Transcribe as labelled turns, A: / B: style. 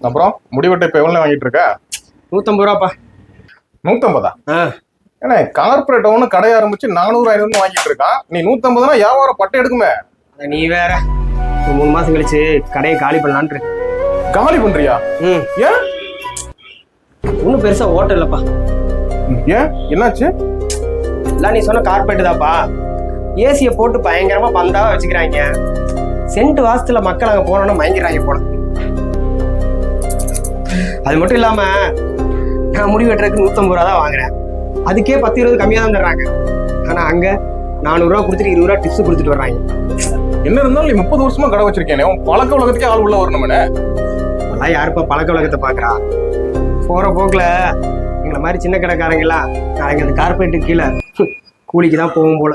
A: அப்புறம் முடிவெட்ட இப்ப எவ்வளவு வாங்கிட்டு இருக்க
B: நூற்றம்பது ரூபாப்பா.
A: நூத்தம்பதா?
B: ஆ.
A: ஏன்னா கார்பரேட் ஒன்று கடை ஆரம்பிச்சு நானூறு ஐநூறு வாங்கிட்டு இருக்கான் நீ நூத்தம்பதுனா வியாபாரம் பட்டை எடுக்குமே.
B: நீ வேற. ஒரு மூணு மாசம் கழிச்சு கடையை காலி பண்ணலான்ட்டு.
A: காலி பண்றியா?
B: ம்.
A: ஏன்?
B: ஒன்றும் பெருசா ஓட்டம் இல்லப்பா.
A: ஏன்? என்னாச்சு?
B: எல்லாம் நீ சொன்ன கார்பெட் தான்ப்பா ஏசியை போட்டு பயங்கரமா பந்தாவா வச்சுக்கிறாங்க. சென்ட் வாசத்துல மக்கள் அங்க போனோம்னா மயங்கிறாங்க போல. அது மட்டும் இல்லாம நான் முடி வெட்டுறதுக்கு நூத்தம்பது ரூபா தான் வாங்குறேன். அதுக்கே பத்து இருபது கம்மியா தான் தர்றாங்க. ஆனா அங்க நானூறுரூவா கொடுத்துட்டு இருபது ரூபா டிப்ஸ் கொடுத்துட்டு வர்றாங்க.
A: என்ன இருந்தாலும் நீ முப்பது வருஷமா கடை வச்சிருக்கேனே உன் பழக்க உலகத்துக்கே ஆள் உள்ள வரணுமே
B: அதெல்லாம் யாருப்பா பழக்க வழக்கத்தை பாக்குறா? போற போக்குல எங்களை மாதிரி சின்ன கடைக்காரங்க எல்லாம் நாளைக்கு அந்த கார்பரேட்டு கீழே கூலிக்கு தான் போகும் போல.